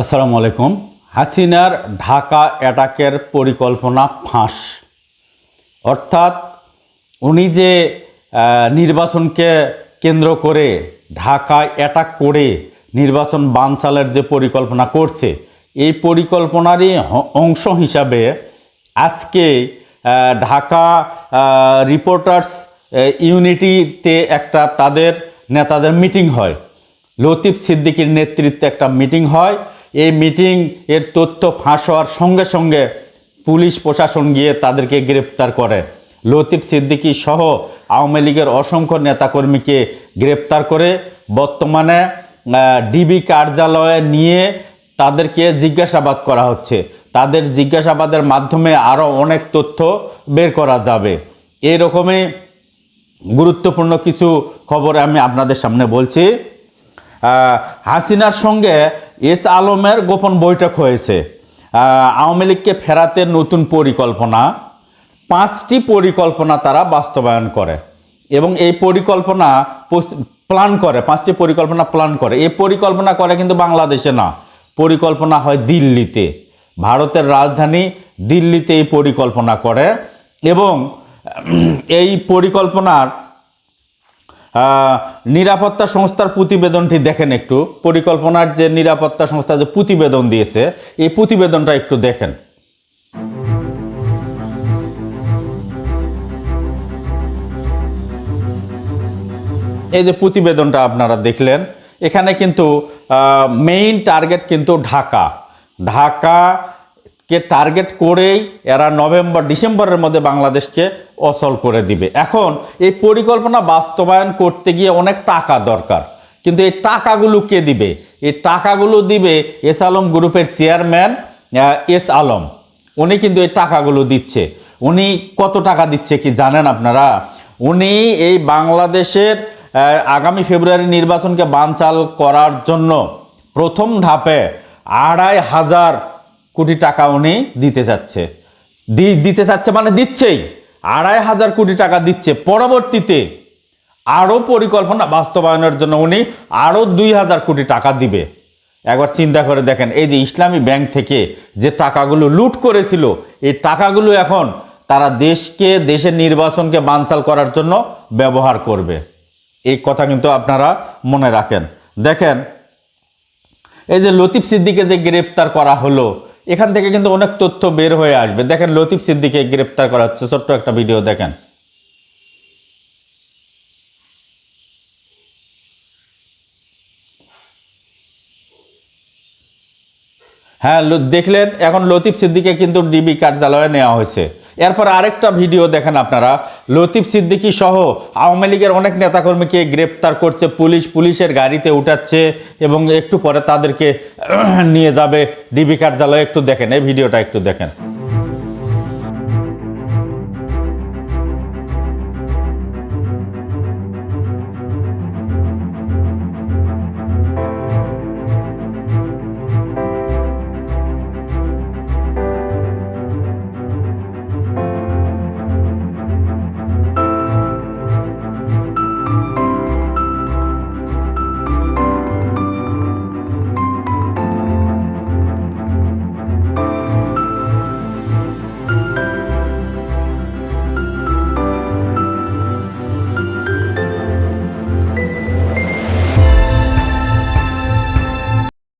আসসালামু আলাইকুম। হাসিনার ঢাকা অ্যাটাকের পরিকল্পনা ফাঁস। অর্থাৎ উনি যে নির্বাচনকে কেন্দ্র করে ঢাকায় অ্যাটাক করে নির্বাচন বানচালের যে পরিকল্পনা করছে, এই পরিকল্পনারই অংশ হিসাবে আজকে ঢাকা রিপোর্টার্স ইউনিটিতে একটা তাদের নেতাদের মিটিং হয়। লতিফ সিদ্দিকীর নেতৃত্বে একটা মিটিং হয়। এই মিটিং এর তথ্য ফাঁস হওয়ার সঙ্গে সঙ্গে পুলিশ প্রশাসন গিয়ে তাদেরকে গ্রেপ্তার করে। লতিফ সিদ্দিকী সহ আওয়ামী লীগের অসংখ্য নেতাকর্মীকে গ্রেপ্তার করে বর্তমানে ডিবি কার্যালয়ে নিয়ে তাদেরকে জিজ্ঞাসাবাদ করা হচ্ছে। তাদের জিজ্ঞাসাবাদের মাধ্যমে আরও অনেক তথ্য বের করা যাবে। এরকমই গুরুত্বপূর্ণ কিছু খবর আমি আপনাদের সামনে বলছি। হাসিনার সঙ্গে এস আলমের গোপন বৈঠক হয়েছে। আওয়ামী লীগকে ফেরাতে নতুন পরিকল্পনা। পাঁচটি পরিকল্পনা তারা বাস্তবায়ন করে এবং এই পরিকল্পনা প্ল্যান করে, পাঁচটি পরিকল্পনা প্ল্যান করে। এই পরিকল্পনা করে কিন্তু বাংলাদেশে না, পরিকল্পনা হয় দিল্লিতে। ভারতের রাজধানী দিল্লিতে এই পরিকল্পনা করে এবং এই পরিকল্পনার নিরাপত্তা সংস্থার প্রতিবেদনটি দেখেন একটু। পরিকল্পনার যে নিরাপত্তা সংস্থা যে প্রতিবেদন দিয়েছে, এই প্রতিবেদনটা একটু দেখেন। এই যে প্রতিবেদনটা আপনারা দেখলেন, এখানে কিন্তু মেইন টার্গেট কিন্তু ঢাকা। ঢাকা কে টার্গেট করেই এরা নভেম্বর, ডিসেম্বরের মধ্যে বাংলাদেশকে অচল করে দিবে। এখন এই পরিকল্পনা বাস্তবায়ন করতে গিয়ে অনেক টাকা দরকার। কিন্তু এই টাকাগুলো কে দিবে? এই টাকাগুলো দিবে এস আলম গ্রুপের চেয়ারম্যান এস আলম। উনি কিন্তু এই টাকাগুলো দিচ্ছে। উনি কত টাকা দিচ্ছে কি জানেন আপনারা? উনি এই বাংলাদেশের আগামী ফেব্রুয়ারি নির্বাচনকে বানচাল করার জন্য প্রথম ধাপে আড়াই হাজার কোটি টাকা উনি দিতে চাচ্ছে দিতে চাচ্ছে মানে দিচ্ছেই। আড়াই হাজার কোটি টাকা দিচ্ছে। পরবর্তীতে আরও পরিকল্পনা বাস্তবায়নের জন্য উনি আরও দুই হাজার কোটি টাকা দিবে। একবার চিন্তা করে দেখেন, এই যে ইসলামী ব্যাংক থেকে যে টাকাগুলো লুট করেছিল, এই টাকাগুলো এখন তারা দেশকে, দেশের নির্বাচনকে বানচাল করার জন্য ব্যবহার করবে। এই কথা কিন্তু আপনারা মনে রাখেন। দেখেন, এই যে লতিফ সিদ্দিকে যে গ্রেপ্তার করা হলো এখান থেকে কিন্তু অনেক তথ্য বের হয়ে আসবে। দেখেন, লতিফ সিদ্দিকে গ্রেপ্তার করা হচ্ছে। ছোট্ট একটা ভিডিও দেখেন। হ্যাঁ দেখলেন, এখন লতিফ সিদ্দিকে কিন্তু ডিবি কার্যালয়ে নেওয়া হয়েছে। এরপর আরেকটা ভিডিও দেখেন আপনারা। লতিফ সিদ্দিকী সহ আওয়ামী লীগের অনেক নেতাকর্মীকে গ্রেপ্তার করছে পুলিশ। পুলিশের গাড়িতে উঠাচ্ছে এবং একটু পরে তাদেরকে নিয়ে যাবে ডিবি কার্যালয়ে। একটু দেখেন, এই ভিডিওটা একটু দেখেন।